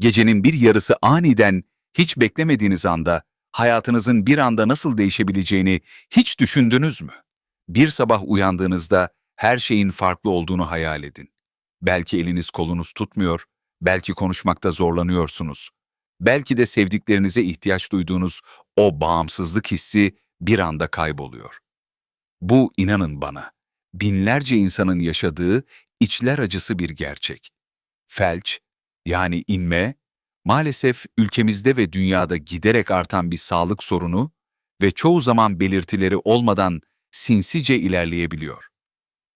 Gecenin bir yarısı aniden, hiç beklemediğiniz anda, hayatınızın bir anda nasıl değişebileceğini hiç düşündünüz mü? Bir sabah uyandığınızda her şeyin farklı olduğunu hayal edin. Belki eliniz kolunuz tutmuyor, belki konuşmakta zorlanıyorsunuz. Belki de sevdiklerinize ihtiyaç duyduğunuz o bağımsızlık hissi bir anda kayboluyor. Bu inanın bana, binlerce insanın yaşadığı içler acısı bir gerçek. Felç, yani inme, maalesef ülkemizde ve dünyada giderek artan bir sağlık sorunu ve çoğu zaman belirtileri olmadan sinsice ilerleyebiliyor.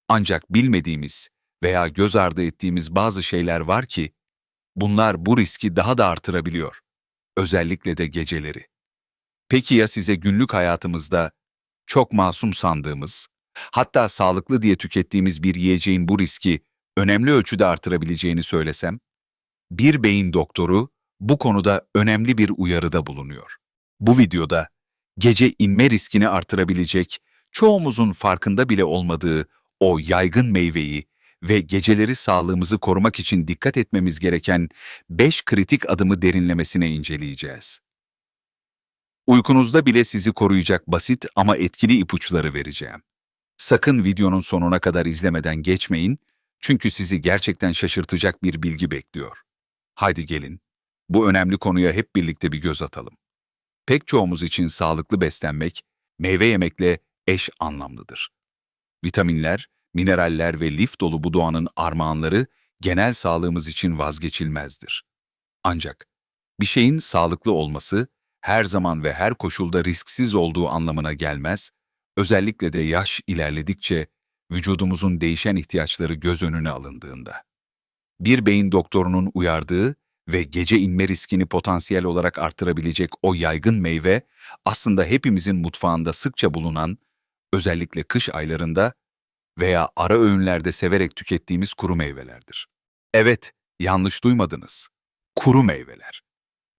Ancak bilmediğimiz veya göz ardı ettiğimiz bazı şeyler var ki, bunlar bu riski daha da artırabiliyor. Özellikle de geceleri. Peki ya size günlük hayatımızda çok masum sandığımız, hatta sağlıklı diye tükettiğimiz bir yiyeceğin bu riski önemli ölçüde artırabileceğini söylesem? Bir beyin doktoru bu konuda önemli bir uyarıda bulunuyor. Bu videoda gece inme riskini artırabilecek, çoğumuzun farkında bile olmadığı o yaygın meyveyi ve geceleri sağlığımızı korumak için dikkat etmemiz gereken 5 kritik adımı derinlemesine inceleyeceğiz. Uykunuzda bile sizi koruyacak basit ama etkili ipuçları vereceğim. Sakın videonun sonuna kadar izlemeden geçmeyin çünkü sizi gerçekten şaşırtacak bir bilgi bekliyor. Haydi gelin, bu önemli konuya hep birlikte bir göz atalım. Pek çoğumuz için sağlıklı beslenmek, meyve yemekle eş anlamlıdır. Vitaminler, mineraller ve lif dolu bu doğanın armağanları genel sağlığımız için vazgeçilmezdir. Ancak bir şeyin sağlıklı olması her zaman ve her koşulda risksiz olduğu anlamına gelmez, özellikle de yaş ilerledikçe vücudumuzun değişen ihtiyaçları göz önüne alındığında. Bir beyin doktorunun uyardığı ve gece inme riskini potansiyel olarak artırabilecek o yaygın meyve aslında hepimizin mutfağında sıkça bulunan, özellikle kış aylarında veya ara öğünlerde severek tükettiğimiz kuru meyvelerdir. Evet, yanlış duymadınız. Kuru meyveler.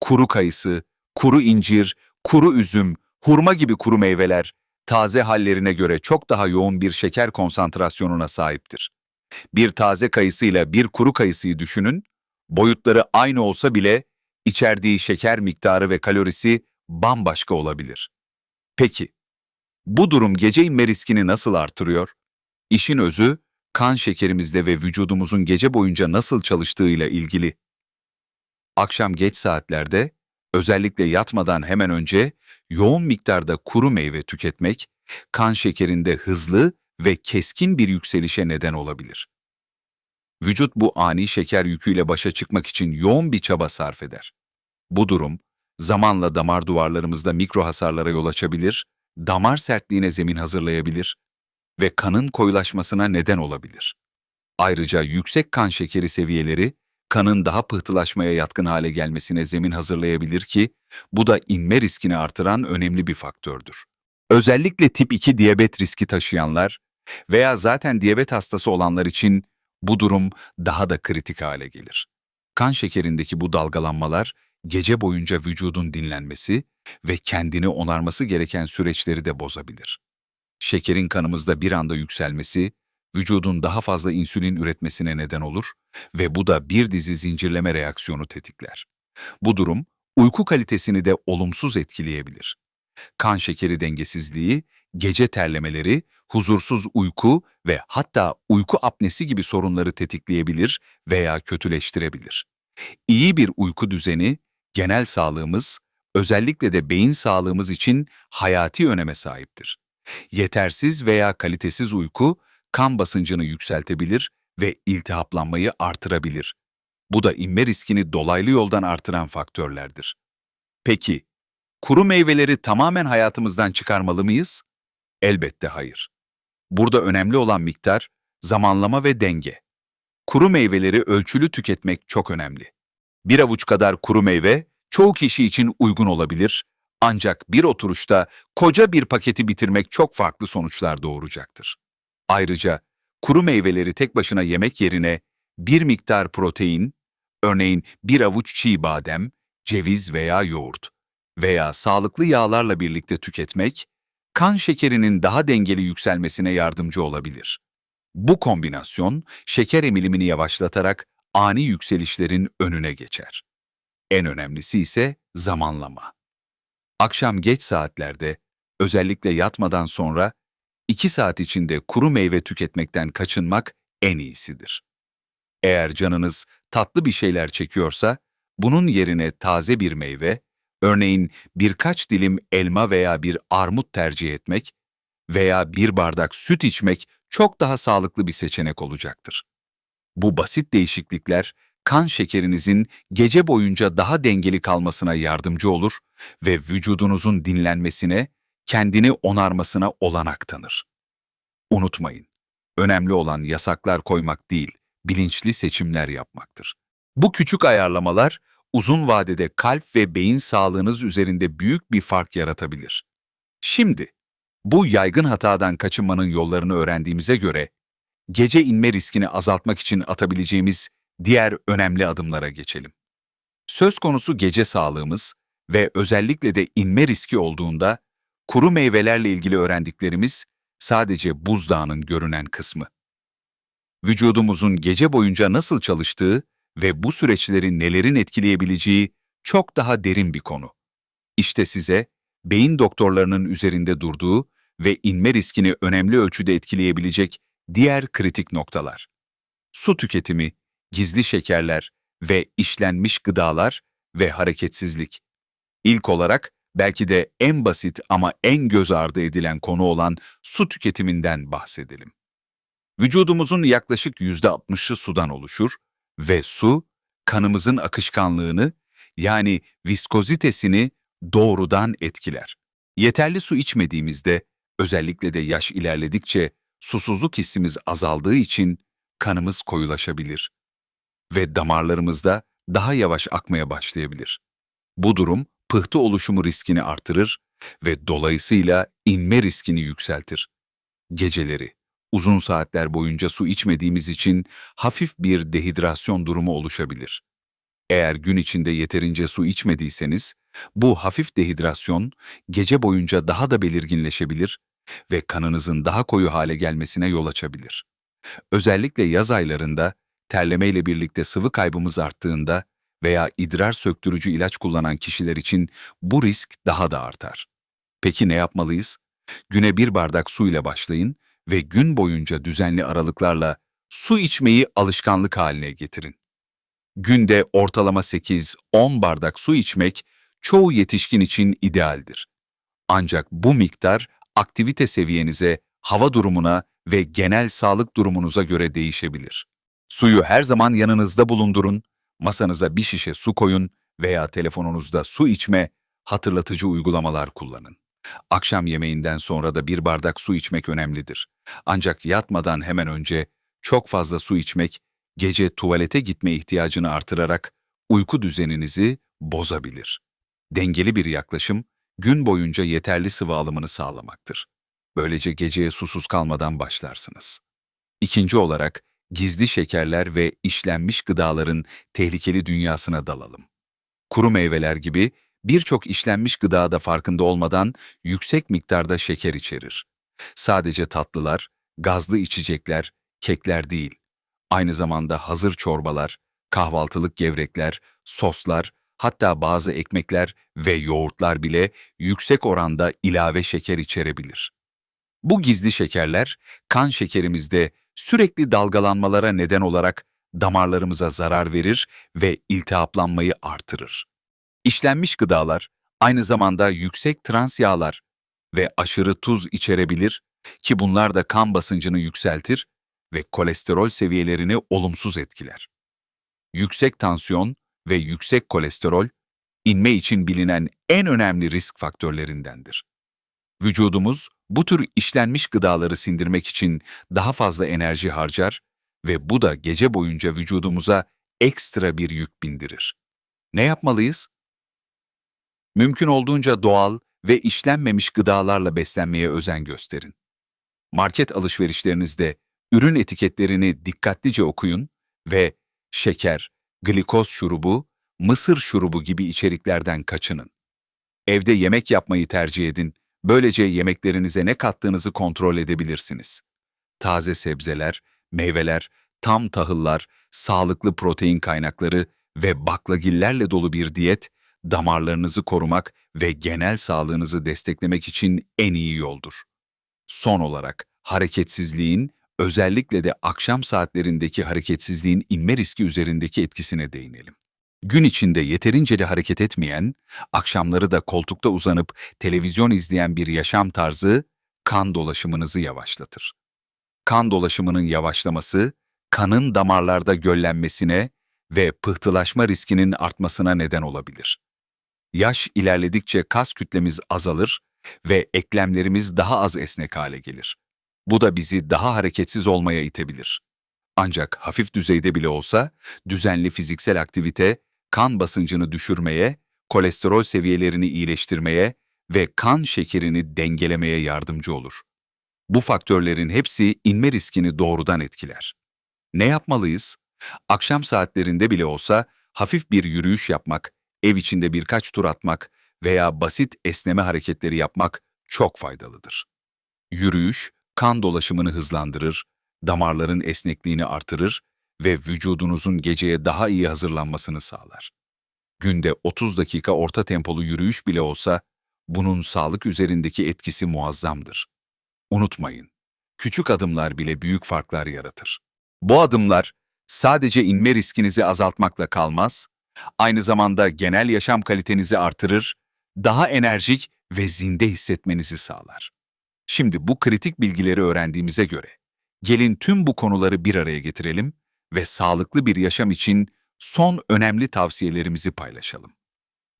Kuru kayısı, kuru incir, kuru üzüm, hurma gibi kuru meyveler taze hallerine göre çok daha yoğun bir şeker konsantrasyonuna sahiptir. Bir taze kayısıyla bir kuru kayısıyı düşünün, boyutları aynı olsa bile içerdiği şeker miktarı ve kalorisi bambaşka olabilir. Peki, bu durum gece inme riskini nasıl artırıyor? İşin özü, kan şekerimizde ve vücudumuzun gece boyunca nasıl çalıştığıyla ilgili. Akşam geç saatlerde, özellikle yatmadan hemen önce yoğun miktarda kuru meyve tüketmek, kan şekerinde hızlı ve keskin bir yükselişe neden olabilir. Vücut bu ani şeker yüküyle başa çıkmak için yoğun bir çaba sarf eder. Bu durum, zamanla damar duvarlarımızda mikro hasarlara yol açabilir, damar sertliğine zemin hazırlayabilir ve kanın koyulaşmasına neden olabilir. Ayrıca yüksek kan şekeri seviyeleri, kanın daha pıhtılaşmaya yatkın hale gelmesine zemin hazırlayabilir ki, bu da inme riskini artıran önemli bir faktördür. Özellikle tip 2 diyabet riski taşıyanlar veya zaten diyabet hastası olanlar için bu durum daha da kritik hale gelir. Kan şekerindeki bu dalgalanmalar, gece boyunca vücudun dinlenmesi ve kendini onarması gereken süreçleri de bozabilir. Şekerin kanımızda bir anda yükselmesi, vücudun daha fazla insülin üretmesine neden olur ve bu da bir dizi zincirleme reaksiyonu tetikler. Bu durum, uyku kalitesini de olumsuz etkileyebilir. Kan şekeri dengesizliği, gece terlemeleri, huzursuz uyku ve hatta uyku apnesi gibi sorunları tetikleyebilir veya kötüleştirebilir. İyi bir uyku düzeni, genel sağlığımız, özellikle de beyin sağlığımız için hayati öneme sahiptir. Yetersiz veya kalitesiz uyku, kan basıncını yükseltebilir ve iltihaplanmayı artırabilir. Bu da inme riskini dolaylı yoldan artıran faktörlerdir. Peki, kuru meyveleri tamamen hayatımızdan çıkarmalı mıyız? Elbette hayır. Burada önemli olan miktar, zamanlama ve denge. Kuru meyveleri ölçülü tüketmek çok önemli. Bir avuç kadar kuru meyve çoğu kişi için uygun olabilir ancak bir oturuşta koca bir paketi bitirmek çok farklı sonuçlar doğuracaktır. Ayrıca kuru meyveleri tek başına yemek yerine bir miktar protein, örneğin bir avuç çiğ badem, ceviz veya yoğurt veya sağlıklı yağlarla birlikte tüketmek, kan şekerinin daha dengeli yükselmesine yardımcı olabilir. Bu kombinasyon şeker emilimini yavaşlatarak ani yükselişlerin önüne geçer. En önemlisi ise zamanlama. Akşam geç saatlerde, özellikle yatmadan sonra 2 saat içinde kuru meyve tüketmekten kaçınmak en iyisidir. Eğer canınız tatlı bir şeyler çekiyorsa, bunun yerine taze bir meyve, örneğin birkaç dilim elma veya bir armut tercih etmek veya bir bardak süt içmek çok daha sağlıklı bir seçenek olacaktır. Bu basit değişiklikler kan şekerinizin gece boyunca daha dengeli kalmasına yardımcı olur ve vücudunuzun dinlenmesine, kendini onarmasına olanak tanır. Unutmayın, önemli olan yasaklar koymak değil, bilinçli seçimler yapmaktır. Bu küçük ayarlamalar uzun vadede kalp ve beyin sağlığınız üzerinde büyük bir fark yaratabilir. Şimdi, bu yaygın hatadan kaçınmanın yollarını öğrendiğimize göre, gece inme riskini azaltmak için atabileceğimiz diğer önemli adımlara geçelim. Söz konusu gece sağlığımız ve özellikle de inme riski olduğunda, kuru meyvelerle ilgili öğrendiklerimiz sadece buzdağının görünen kısmı. Vücudumuzun gece boyunca nasıl çalıştığı ve bu süreçleri nelerin etkileyebileceği çok daha derin bir konu. İşte size beyin doktorlarının üzerinde durduğu ve inme riskini önemli ölçüde etkileyebilecek diğer kritik noktalar. Su tüketimi, gizli şekerler ve işlenmiş gıdalar ve hareketsizlik. İlk olarak belki de en basit ama en göz ardı edilen konu olan su tüketiminden bahsedelim. Vücudumuzun yaklaşık %60'ı sudan oluşur ve su, kanımızın akışkanlığını yani viskozitesini doğrudan etkiler. Yeterli su içmediğimizde, özellikle de yaş ilerledikçe susuzluk hissimiz azaldığı için kanımız koyulaşabilir ve damarlarımızda daha yavaş akmaya başlayabilir. Bu durum pıhtı oluşumu riskini artırır ve dolayısıyla inme riskini yükseltir. Geceleri, uzun saatler boyunca su içmediğimiz için hafif bir dehidrasyon durumu oluşabilir. Eğer gün içinde yeterince su içmediyseniz, bu hafif dehidrasyon gece boyunca daha da belirginleşebilir ve kanınızın daha koyu hale gelmesine yol açabilir. Özellikle yaz aylarında terlemeyle birlikte sıvı kaybımız arttığında veya idrar söktürücü ilaç kullanan kişiler için bu risk daha da artar. Peki ne yapmalıyız? Güne bir bardak su ile başlayın ve gün boyunca düzenli aralıklarla su içmeyi alışkanlık haline getirin. Günde ortalama 8-10 bardak su içmek çoğu yetişkin için idealdir. Ancak bu miktar aktivite seviyenize, hava durumuna ve genel sağlık durumunuza göre değişebilir. Suyu her zaman yanınızda bulundurun, masanıza bir şişe su koyun veya telefonunuzda su içme, hatırlatıcı uygulamalar kullanın. Akşam yemeğinden sonra da bir bardak su içmek önemlidir. Ancak yatmadan hemen önce çok fazla su içmek, gece tuvalete gitme ihtiyacını artırarak uyku düzeninizi bozabilir. Dengeli bir yaklaşım, gün boyunca yeterli sıvı alımını sağlamaktır. Böylece geceye susuz kalmadan başlarsınız. İkinci olarak, gizli şekerler ve işlenmiş gıdaların tehlikeli dünyasına dalalım. Kuru meyveler gibi birçok işlenmiş gıda da farkında olmadan yüksek miktarda şeker içerir. Sadece tatlılar, gazlı içecekler, kekler değil, aynı zamanda hazır çorbalar, kahvaltılık gevrekler, soslar, hatta bazı ekmekler ve yoğurtlar bile yüksek oranda ilave şeker içerebilir. Bu gizli şekerler kan şekerimizde sürekli dalgalanmalara neden olarak damarlarımıza zarar verir ve iltihaplanmayı artırır. İşlenmiş gıdalar aynı zamanda yüksek trans yağlar ve aşırı tuz içerebilir ki bunlar da kan basıncını yükseltir ve kolesterol seviyelerini olumsuz etkiler. Yüksek tansiyon ve yüksek kolesterol, inme için bilinen en önemli risk faktörlerindendir. Vücudumuz bu tür işlenmiş gıdaları sindirmek için daha fazla enerji harcar ve bu da gece boyunca vücudumuza ekstra bir yük bindirir. Ne yapmalıyız? Mümkün olduğunca doğal ve işlenmemiş gıdalarla beslenmeye özen gösterin. Market alışverişlerinizde ürün etiketlerini dikkatlice okuyun ve şeker, glikoz şurubu, mısır şurubu gibi içeriklerden kaçının. Evde yemek yapmayı tercih edin, böylece yemeklerinize ne kattığınızı kontrol edebilirsiniz. Taze sebzeler, meyveler, tam tahıllar, sağlıklı protein kaynakları ve baklagillerle dolu bir diyet, damarlarınızı korumak ve genel sağlığınızı desteklemek için en iyi yoldur. Son olarak hareketsizliğin, özellikle de akşam saatlerindeki hareketsizliğin inme riski üzerindeki etkisine değinelim. Gün içinde yeterince de hareket etmeyen, akşamları da koltukta uzanıp televizyon izleyen bir yaşam tarzı kan dolaşımınızı yavaşlatır. Kan dolaşımının yavaşlaması, kanın damarlarda göllenmesine ve pıhtılaşma riskinin artmasına neden olabilir. Yaş ilerledikçe kas kütlemiz azalır ve eklemlerimiz daha az esnek hale gelir. Bu da bizi daha hareketsiz olmaya itebilir. Ancak hafif düzeyde bile olsa düzenli fiziksel aktivite kan basıncını düşürmeye, kolesterol seviyelerini iyileştirmeye ve kan şekerini dengelemeye yardımcı olur. Bu faktörlerin hepsi inme riskini doğrudan etkiler. Ne yapmalıyız? Akşam saatlerinde bile olsa hafif bir yürüyüş yapmak, ev içinde birkaç tur atmak veya basit esneme hareketleri yapmak çok faydalıdır. Yürüyüş, kan dolaşımını hızlandırır, damarların esnekliğini artırır ve vücudunuzun geceye daha iyi hazırlanmasını sağlar. Günde 30 dakika orta tempolu yürüyüş bile olsa bunun sağlık üzerindeki etkisi muazzamdır. Unutmayın, küçük adımlar bile büyük farklar yaratır. Bu adımlar sadece inme riskinizi azaltmakla kalmaz, aynı zamanda genel yaşam kalitenizi artırır, daha enerjik ve zinde hissetmenizi sağlar. Şimdi bu kritik bilgileri öğrendiğimize göre, gelin tüm bu konuları bir araya getirelim ve sağlıklı bir yaşam için son önemli tavsiyelerimizi paylaşalım.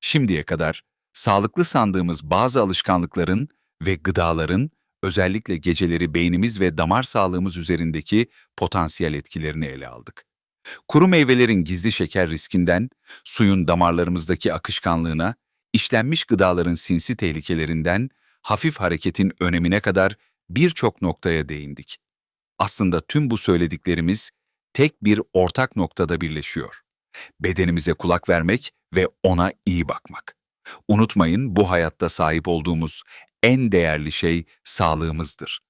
Şimdiye kadar sağlıklı sandığımız bazı alışkanlıkların ve gıdaların özellikle geceleri beynimiz ve damar sağlığımız üzerindeki potansiyel etkilerini ele aldık. Kuru meyvelerin gizli şeker riskinden, suyun damarlarımızdaki akışkanlığına, işlenmiş gıdaların sinsi tehlikelerinden, hafif hareketin önemine kadar birçok noktaya değindik. Aslında tüm bu söylediklerimiz tek bir ortak noktada birleşiyor. Bedenimize kulak vermek ve ona iyi bakmak. Unutmayın bu hayatta sahip olduğumuz en değerli şey sağlığımızdır.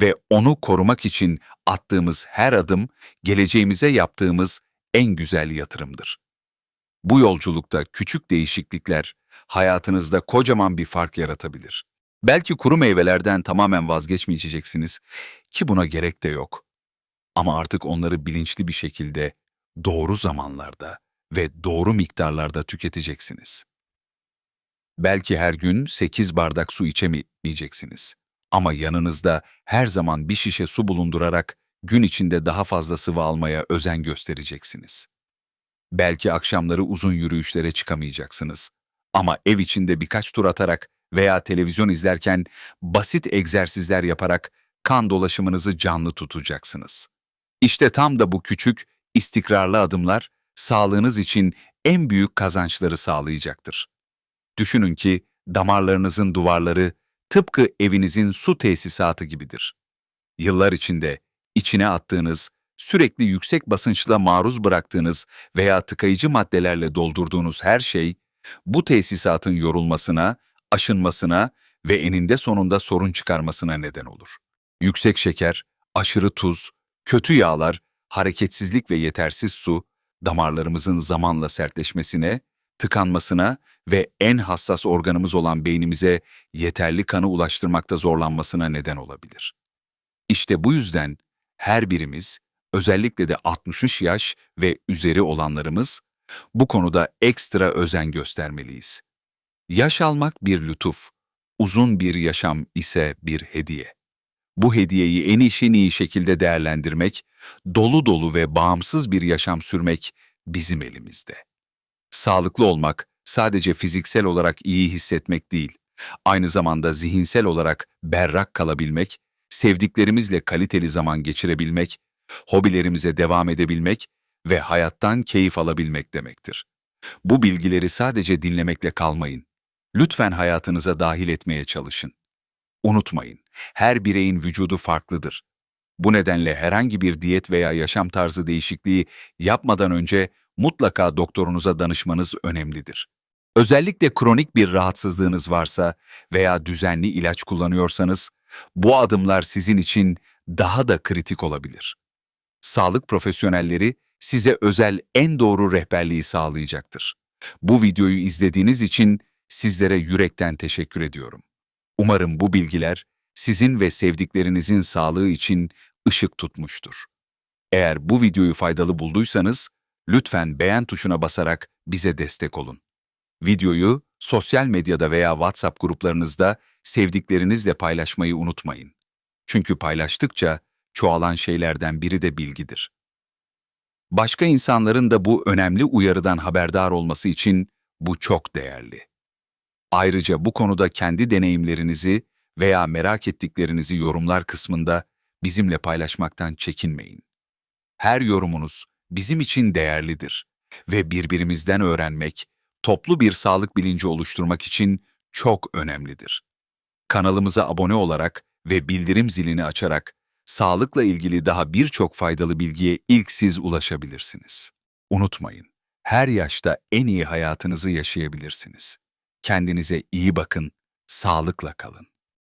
Ve onu korumak için attığımız her adım geleceğimize yaptığımız en güzel yatırımdır. Bu yolculukta küçük değişiklikler hayatınızda kocaman bir fark yaratabilir. Belki kuru meyvelerden tamamen vazgeçmeyeceksiniz ki buna gerek de yok. Ama artık onları bilinçli bir şekilde doğru zamanlarda ve doğru miktarlarda tüketeceksiniz. Belki her gün 8 bardak su içemeyeceksiniz. Ama yanınızda her zaman bir şişe su bulundurarak gün içinde daha fazla sıvı almaya özen göstereceksiniz. Belki akşamları uzun yürüyüşlere çıkamayacaksınız. Ama ev içinde birkaç tur atarak veya televizyon izlerken basit egzersizler yaparak kan dolaşımınızı canlı tutacaksınız. İşte tam da bu küçük, istikrarlı adımlar sağlığınız için en büyük kazançları sağlayacaktır. Düşünün ki damarlarınızın duvarları tıpkı evinizin su tesisatı gibidir. Yıllar içinde içine attığınız, sürekli yüksek basınçla maruz bıraktığınız veya tıkayıcı maddelerle doldurduğunuz her şey, bu tesisatın yorulmasına, aşınmasına ve eninde sonunda sorun çıkarmasına neden olur. Yüksek şeker, aşırı tuz, kötü yağlar, hareketsizlik ve yetersiz su, damarlarımızın zamanla sertleşmesine, tıkanmasına ve en hassas organımız olan beynimize yeterli kanı ulaştırmakta zorlanmasına neden olabilir. İşte bu yüzden her birimiz, özellikle de 60 yaş ve üzeri olanlarımız, bu konuda ekstra özen göstermeliyiz. Yaş almak bir lütuf, uzun bir yaşam ise bir hediye. Bu hediyeyi en iyi en iyi şekilde değerlendirmek, dolu dolu ve bağımsız bir yaşam sürmek bizim elimizde. Sağlıklı olmak sadece fiziksel olarak iyi hissetmek değil, aynı zamanda zihinsel olarak berrak kalabilmek, sevdiklerimizle kaliteli zaman geçirebilmek, hobilerimize devam edebilmek ve hayattan keyif alabilmek demektir. Bu bilgileri sadece dinlemekle kalmayın. Lütfen hayatınıza dahil etmeye çalışın. Unutmayın, her bireyin vücudu farklıdır. Bu nedenle herhangi bir diyet veya yaşam tarzı değişikliği yapmadan önce mutlaka doktorunuza danışmanız önemlidir. Özellikle kronik bir rahatsızlığınız varsa veya düzenli ilaç kullanıyorsanız, bu adımlar sizin için daha da kritik olabilir. Sağlık profesyonelleri size özel en doğru rehberliği sağlayacaktır. Bu videoyu izlediğiniz için sizlere yürekten teşekkür ediyorum. Umarım bu bilgiler sizin ve sevdiklerinizin sağlığı için ışık tutmuştur. Eğer bu videoyu faydalı bulduysanız lütfen beğen tuşuna basarak bize destek olun. Videoyu sosyal medyada veya WhatsApp gruplarınızda sevdiklerinizle paylaşmayı unutmayın. Çünkü paylaştıkça çoğalan şeylerden biri de bilgidir. Başka insanların da bu önemli uyarıdan haberdar olması için bu çok değerli. Ayrıca bu konuda kendi deneyimlerinizi veya merak ettiklerinizi yorumlar kısmında bizimle paylaşmaktan çekinmeyin. Her yorumunuz bizim için değerlidir ve birbirimizden öğrenmek, toplu bir sağlık bilinci oluşturmak için çok önemlidir. Kanalımıza abone olarak ve bildirim zilini açarak sağlıkla ilgili daha birçok faydalı bilgiye ilk siz ulaşabilirsiniz. Unutmayın, her yaşta en iyi hayatınızı yaşayabilirsiniz. Kendinize iyi bakın, sağlıkla kalın.